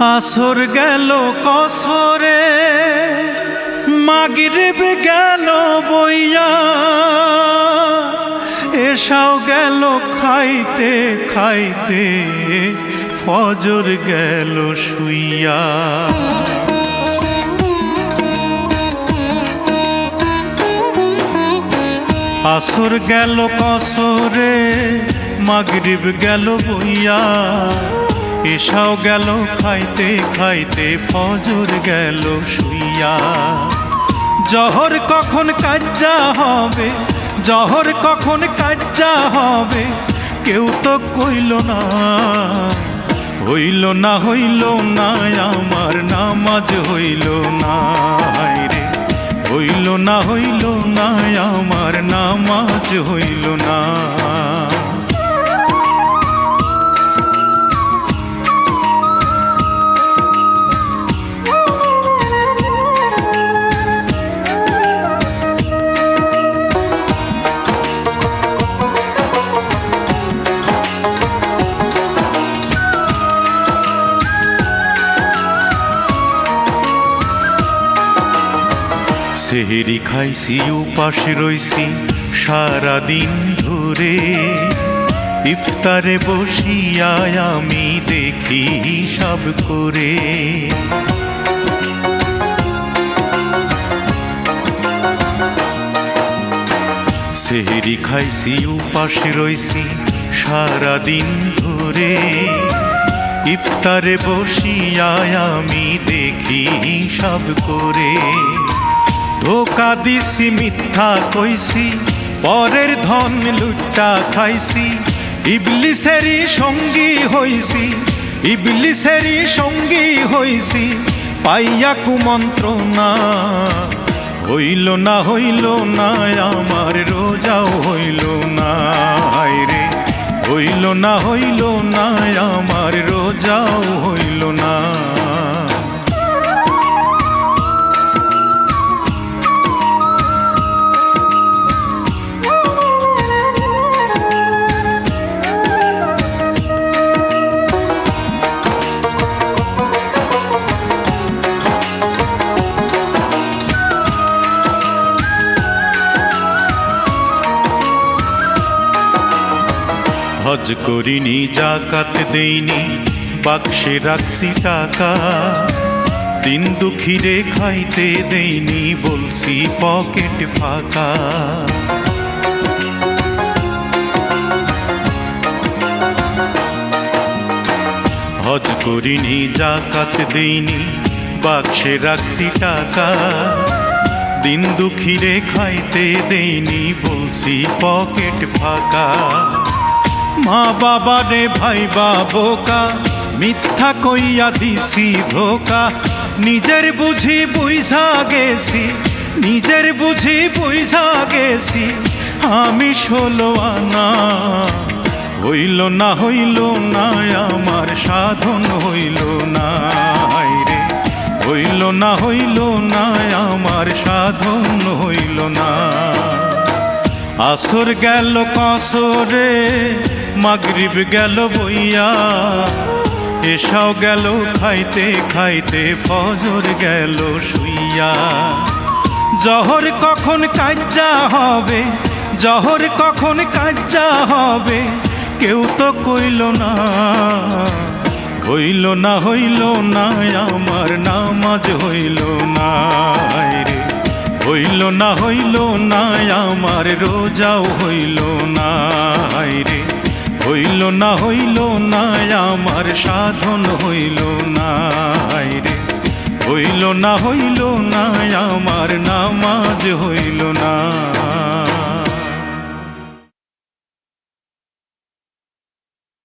আসর গেল কসরে, মাগরিব গেল বইয়া। এসাও গেল খাইতে খাইতে, ফজর গেল শুইয়া। আসর গেল কসরে, মাগরিব গেল বইয়া। এসাও গেল, খাইতে খাইতে ফজর গেল শুইয়া। জহর কখন কাজ্জা হবে, জহর কখন কাজ্জা হবে, কেউ তো কইল না। হইল না হইল না, আমার নামাজ হইল না রে। হইল না হইল না, আমার নামাজ হইল না। সেহেরি খাইছি, উপাস রইছি সারাদিন ধরে। ইফতারে বসিয়া আমি দেখি সব করে। সেহেরি খাইছি, উপাস রইছি সারাদিন ধরে। ইফতারে বসিয়া আমি দেখি সব করে। ধোকা দিছি, মিথ্যা কইছি, পরের ধন লুট্টা খাইছি। ইবলিসেরই সঙ্গী হইছি, ইবলিসেরই সঙ্গী হইছি, পাইয়া কুমন্ত্রণা। হইল না হইল না, আমার রোজাও হইল না রে হইল না হইল না, আমার হজ করিনি, জাকাত দেইনি, বাক্সে রাখছি টাকা। দিন দুঃখীরে খাইতে দেইনি, বলছি পকেট ফাঁকা। হজ করিনি, জাকাত দেইনি, বাক্সে রাখছি টাকা। দিন দুঃখীরে খাইতে দেইনি, বলছি পকেট ফাঁকা। মা বাবা রে ভাই বাবোকা মিথ্যা কইয়া দিছি ধোকা। নিজের বুঝি বুঝা গেছি, নিজের বুঝি বুঝা গেছি, আমি ষোলো আনা। হইল না হইল না, আমার সাধন হইল না রে। হইল না হইল না, আমার সাধন হইল আসর গেল কসরে, মাগরিব গেল বইয়া। এসাও গেল খাইতে খাইতে, ফজর গেল শুইয়া। জহর কখন কাজ্জা হবে, জহর কখন কাজ্জা হবে, কেউ তো কইল না। হইল না হইল না, আমার নামাজ হইল না। না, হইল না, আমার রোজাও হইল না রে। হইল না হইল না, আমার সাধন হইল না রে। হইল না হইল না, আমার নামাজ হইল